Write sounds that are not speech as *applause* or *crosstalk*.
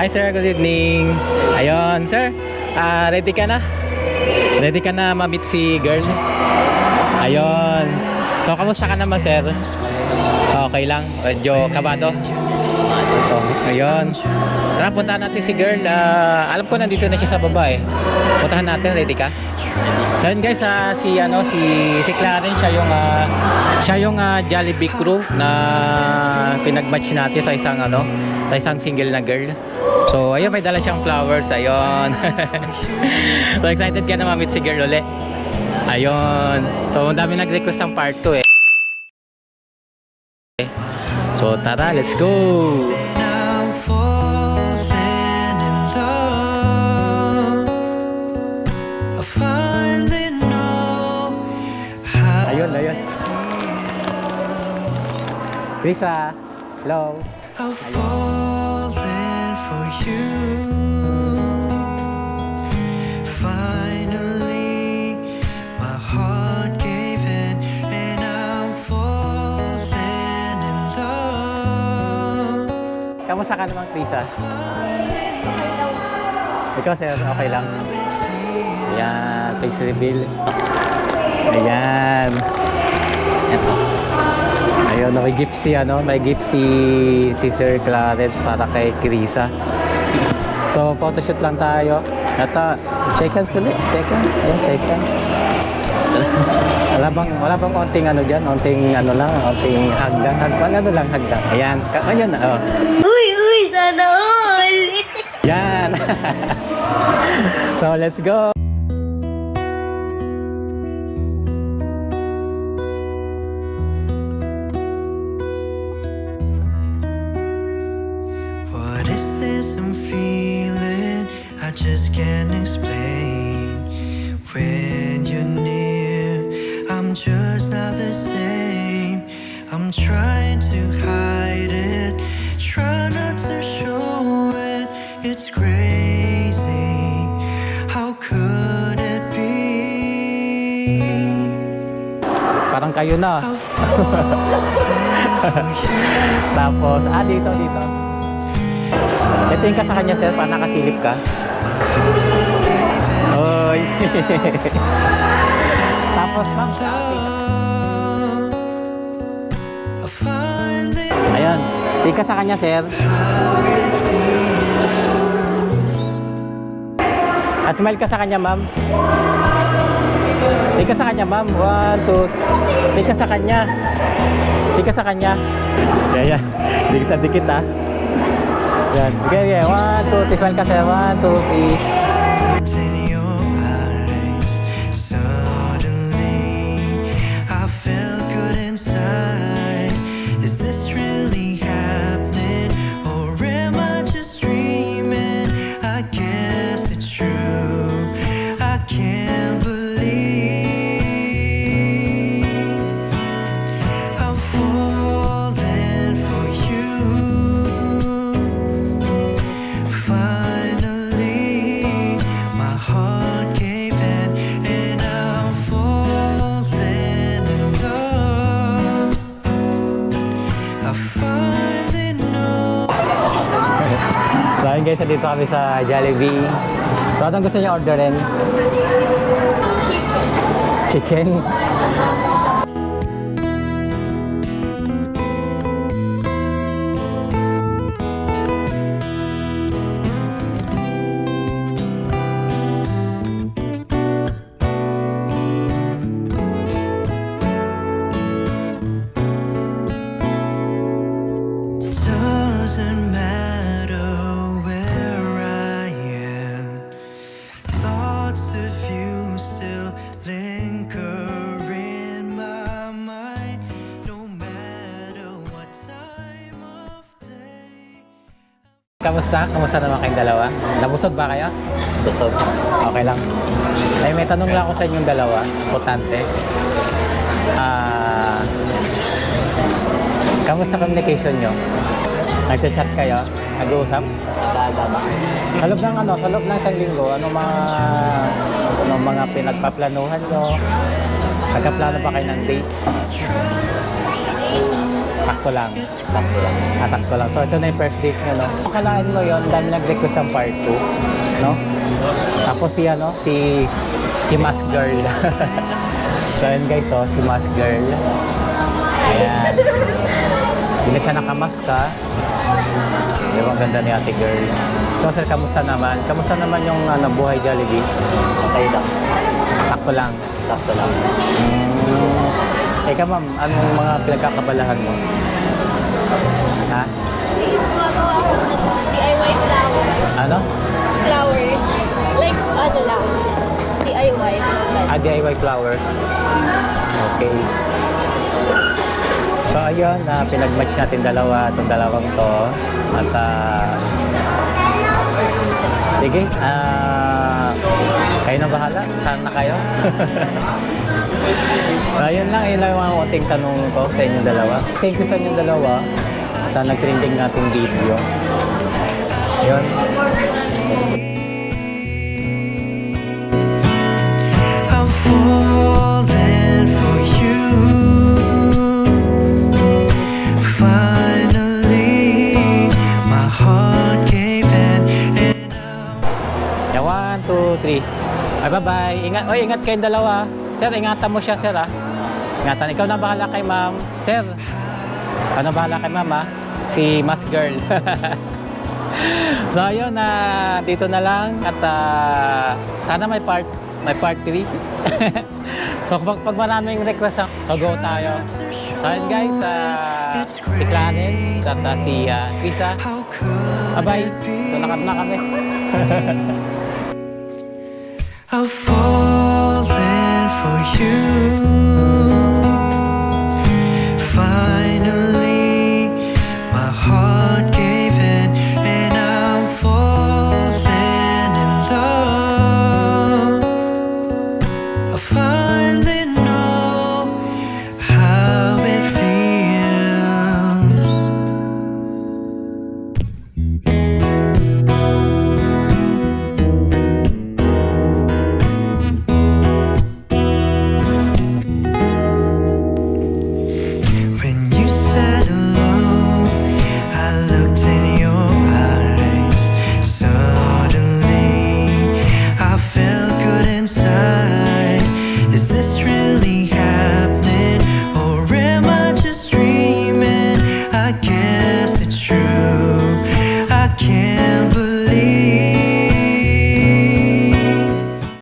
Hi sir, good evening. Ayun, sir. Ah, ready ka na? Ready ka na ma-meet si girl? Ayun. So, kamusta ka naman, sir? Okay lang. Medyo kabado. Oh, ayun. Tara, puntahan natin si girl. Ah, alam ko nandito na siya sa baba eh. Puntahan natin, ready ka? So yun guys, ah, si ano si si Clarence siya yung ah, siya yung ah, Jollibee crew na pinag-match natin sa isang ano, sa isang single na girl. So ayun may dala siyang flowers, ayun. *laughs* so excited ka na ma-meet si girl uli. Ayun. So ang dami nag-request ng part 2 eh. So tara, let's go. Ayun, ayun. Lisa, hello. I've Kamusta ka naman, Lisa? Ikaw, sir, okay lang. Ayan, face reveal. Ayan. Ito. May gift si, ano, may gift si, si Sir Clarence para kay Krisa. So, photoshoot lang tayo. At uh, shake hands ulit. Shake hands. Ayan, shake hands. wala bang, wala bang konting ano dyan? Konting ano lang, konting hagdan. Hagdan, ano lang, hagdan. Ayan, ka- ayun, oh. Uy, uy, sana all! *laughs* Yan! *laughs* so, let's go! I'm feeling? I just can't explain. When you're near, I'm just not the same. I'm trying to hide it, try not to show it. It's crazy. How could it be? Parang kayo na. *laughs* Tapos, ah, dito, dito. Ito ka sa kanya, sir, para nakasilip ka. Oy! *laughs* Tapos, ma'am, sa Ayan. Tika sa kanya, sir. Ah, smile ka sa kanya, ma'am. Tika sa kanya, ma'am. One, two. Tika sa kanya. Tika sa kanya. Yeah, yeah. Dikit na dikit, ah. Yan. Okay, okay. One, two. three. Smile ka, sir. One, two, three. Ayun guys, dito kami sa Jollibee. So, anong gusto niyo orderin? Chicken. Doesn't Kamusta? Kamusta naman kayong dalawa? Nabusog ba kayo? Busog. Okay lang. Ay, may tanong lang ako sa inyong dalawa. Importante. Ah... kamusta communication nyo? Nagchat-chat kayo? Nag-uusap? Sa loob ng ano, sa loob ng isang linggo, ano mga ano mga pinagpaplanuhan nyo? Nagkaplano ba kayo ng date? Sakto lang. Sakto lang. Ah, sakto lang. So, ito na yung first date nyo, no? Akalaan mo yun, dami nag-request ng part 2, no? Tapos si, ano, si, si Mask Girl. *laughs* so, yun guys, oh, si Mask Girl. Ayan. Hindi na siya nakamaska. Yung ang ganda ni ate girl. So, sir, kamusta naman? Kamusta naman yung ano, buhay Jollibee? Okay lang. Sakto lang. Sakto lang. Mm. Ikaw ma'am, anong mga pinagkakabalahan mo? Ha? Gumagawa ko ng DIY flowers. Ano? Flowers. Like, ano lang. DIY. Ah, DIY flowers. Okay. So ayun, na pinag-match natin dalawa, itong dalawang to. At ah, sige, ah, kayo na bahala. Saan na kayo? *laughs* ayun lang, yun lang yung mga konting tanong ko sa inyong dalawa. Thank you sa inyong dalawa sa nag-trending nating video. Ayun. I'm falling for you. Finally, my heart gave in, and Yeah, one, two, three. Ay, bye-bye. Ingat, oy, ingat kayong dalawa. Sir, ingatan mo siya, sir, ah. Ingatan. Ikaw na bahala kay ma'am. Sir, ikaw na bahala kay ma'am, ah. Si Mas Girl. *laughs* so, ayun, na dito na lang. At ah, sana may part, may part 3. *laughs* so, pag, pag maraming request, ah, so go tayo. So, ayun guys, ah, si Clarence at ah, si ah, Krisa. Bye-bye. na kami. *laughs* For you. find